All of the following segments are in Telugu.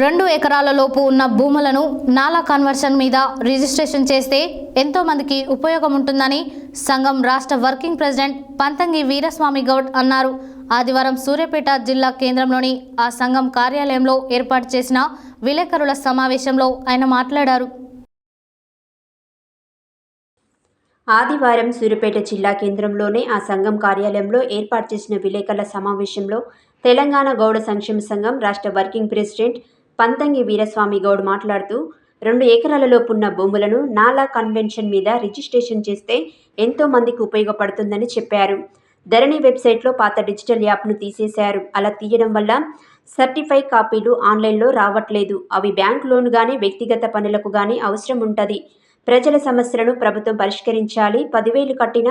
రెండు ఎకరాల లోపు ఉన్న భూములను నాలా కన్వర్షన్ మీద రిజిస్ట్రేషన్ చేస్తే ఎంతో మందికి ఉపయోగం ఉంటుందని సంఘం రాష్ట్ర వర్కింగ్ ప్రెసిడెంట్ పంతంగి వీరస్వామి గౌడ్ అన్నారు. ఆదివారం సూర్యాపేట జిల్లా కేంద్రంలోని ఆ సంఘం కార్యాలయంలో ఏర్పాటు చేసిన విలేకరుల సమావేశంలో ఆయన మాట్లాడారు. ఆదివారం సూర్యాపేట జిల్లా కేంద్రంలోనే ఆ సంఘం కార్యాలయంలో ఏర్పాటు చేసిన విలేకరుల సమావేశంలో తెలంగాణ గౌడ సంక్షేమ సంఘం రాష్ట్ర వర్కింగ్ ప్రెసిడెంట్ పంతంగి వీరస్వామి గౌడ్ మాట్లాడుతూ రెండు ఎకరాలలోపున్న భూములను నాలా కన్వెన్షన్ మీద రిజిస్ట్రేషన్ చేస్తే ఎంతో మందికి ఉపయోగపడుతుందని చెప్పారు. ధరణి వెబ్సైట్లో పాత డిజిటల్ యాప్ను తీసేశారు. అలా తీయడం వల్ల సర్టిఫై కాపీలు ఆన్లైన్లో రావట్లేదు. అవి బ్యాంక్ లోన్ కానీ వ్యక్తిగత పనులకు కానీ అవసరం ఉంటుంది. ప్రజల సమస్యలను ప్రభుత్వం పరిష్కరించాలి. పదివేలు కట్టిన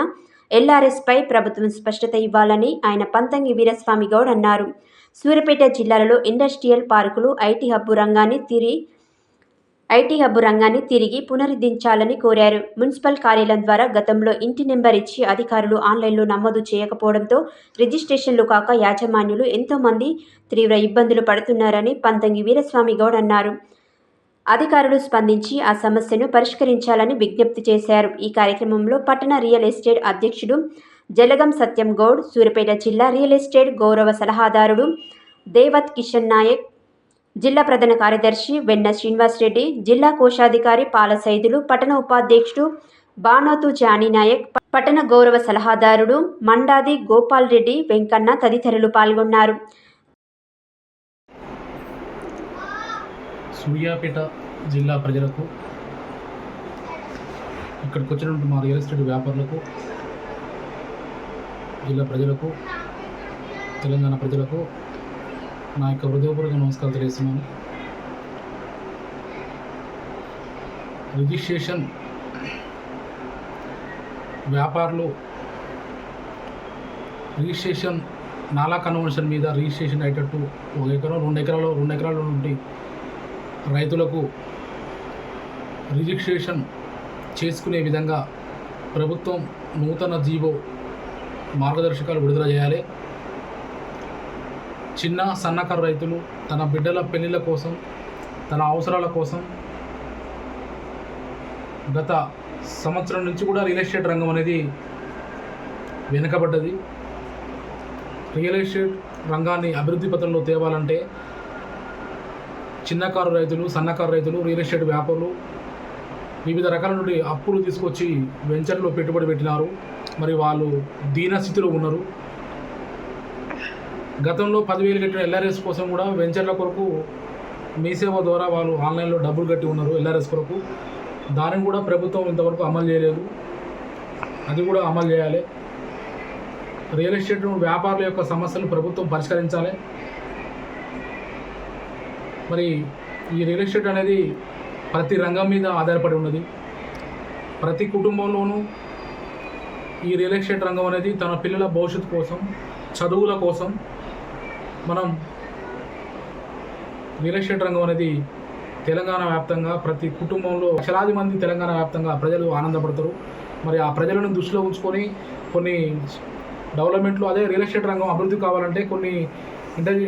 ఎల్ఆర్ఎస్పై ప్రభుత్వం స్పష్టత ఇవ్వాలని ఆయన పంతంగి వీరస్వామి గౌడ్ అన్నారు. సూర్యాపేట జిల్లాలలో ఇండస్ట్రియల్ పార్కులు ఐటీ హబ్బు రంగాన్ని తిరిగి ఐటీ హబ్బు రంగాన్ని తిరిగి పునరుద్ధరించాలని కోరారు. మున్సిపల్ కార్యాలయం ద్వారా గతంలో ఇంటి నెంబర్ ఇచ్చి అధికారులు ఆన్లైన్లో నమోదు చేయకపోవడంతో రిజిస్ట్రేషన్లు కాక యాజమాన్యులు ఎంతోమంది తీవ్ర ఇబ్బందులు పడుతున్నారని పంతంగి వీరస్వామి గౌడ్ అన్నారు. అధికారులు స్పందించి ఆ సమస్యను పరిష్కరించాలని విజ్ఞప్తి చేశారు. ఈ కార్యక్రమంలో పట్టణ రియల్ ఎస్టేట్ అధ్యక్షుడు జలగం సత్యం గౌడ్ సూర్యపేట జిల్లా రియల్ ఎస్టేట్ గౌరవ సలహాదారుడు దేవత్ కిషన్ నాయక్ జిల్లా ప్రధాన కార్యదర్శి వెన్న శ్రీనివాస్ రెడ్డి జిల్లా కోశాధికారి పాల సైదులు పట్టణ ఉపాధ్యక్షుడు బానోతు జానీ నాయక్ పట్టణ గౌరవ సలహాదారుడు మండాది గోపాల్ రెడ్డి వెంకన్న తదితరులు పాల్గొన్నారు. సూర్యాపేట జిల్లా ప్రజలకు ఇక్కడికి వచ్చినటువంటి మా రియల్ ఎస్టేట్ వ్యాపారులకు జిల్లా ప్రజలకు తెలంగాణ ప్రజలకు నా యొక్క హృదయపూర్వక నమస్కారాలు తెలియజేస్తున్నాను. రిజిస్ట్రేషన్ వ్యాపారులు రిజిస్ట్రేషన్ నాలా కన్వెన్షన్ మీద రిజిస్ట్రేషన్ అయ్యేటట్టు ఒక ఎకరం రెండు ఎకరాలు రెండు ఎకరాల నుండి రైతులకు రిజిస్ట్రేషన్ చేసుకునే విధంగా ప్రభుత్వం నూతన జీవో మార్గదర్శకాలు విడుదల చేయాలి. చిన్న సన్నకారు రైతులు తన బిడ్డల పెళ్ళిళ్ళ కోసం తన అవసరాల కోసం గత సంవత్సరం నుంచి కూడా రియల్ ఎస్టేట్ రంగం అనేది వెనుకబడ్డది. రియల్ ఎస్టేట్ రంగాన్ని అభివృద్ధి పథంలో తేవాలంటే చిన్నకారు రైతులు సన్నకారు రైతులు రియల్ ఎస్టేట్ వ్యాపారులు వివిధ రకాల నుండి అప్పులు తీసుకొచ్చి వెంచర్లో పెట్టుబడి పెట్టినారు. మరి వాళ్ళు దీనస్థితిలో ఉన్నారు. గతంలో పదివేలు కట్టిన ఎల్ఆర్ఎస్ కోసం కూడా వెంచర్ల కొరకు మీ సేవ ద్వారా వాళ్ళు ఆన్లైన్లో డబ్బులు కట్టి ఉన్నారు ఎల్ఆర్ఎస్ కొరకు. దానిని కూడా ప్రభుత్వం ఇంతవరకు అమలు చేయలేదు. అది కూడా అమలు చేయాలి. రియల్ ఎస్టేట్ వ్యాపారుల యొక్క సమస్యలు ప్రభుత్వం పరిష్కరించాలి. మరి ఈ రియల్ ఎస్టేట్ అనేది ప్రతి రంగం మీద ఆధారపడి ఉన్నది. ప్రతి కుటుంబంలోనూ ఈ రియల్ ఎస్టేట్ రంగం అనేది తన పిల్లల భవిష్యత్తు కోసం చదువుల కోసం మనం రియల్ ఎస్టేట్ రంగం అనేది తెలంగాణ వ్యాప్తంగా ప్రతి కుటుంబంలో లక్షలాది మంది తెలంగాణ వ్యాప్తంగా ప్రజలు ఆనందపడతారు. మరి ఆ ప్రజలను దృష్టిలో ఉంచుకొని కొన్ని డెవలప్మెంట్లు అదే రియల్ ఎస్టేట్ రంగం అభివృద్ధి కావాలంటే కొన్ని ఇంటర్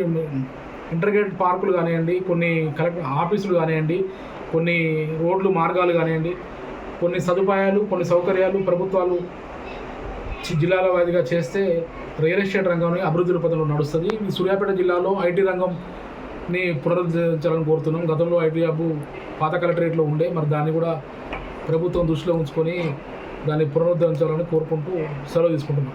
ఇంటర్గేట్ పార్కులు కానివ్వండి కొన్ని కలెక్టర్ ఆఫీసులు కానివ్వండి కొన్ని రోడ్లు మార్గాలు కానివ్వండి కొన్ని సదుపాయాలు కొన్ని సౌకర్యాలు ప్రభుత్వాలు జిల్లాల వారీగా చేస్తే రియల్ ఎస్టేట్ రంగం అభివృద్ధి పథంలో నడుస్తుంది. ఈ సూర్యాపేట జిల్లాలో ఐటీ రంగంని పునరుద్ధరించాలని కోరుతున్నాం. గతంలో ఐటీ హబ్ పాత కలెక్టరేట్లో ఉండే మరి దాన్ని కూడా ప్రభుత్వం దృష్టిలో ఉంచుకొని దాన్ని పునరుద్ధరించాలని కోరుకుంటూ సెలవు తీసుకుంటున్నాం.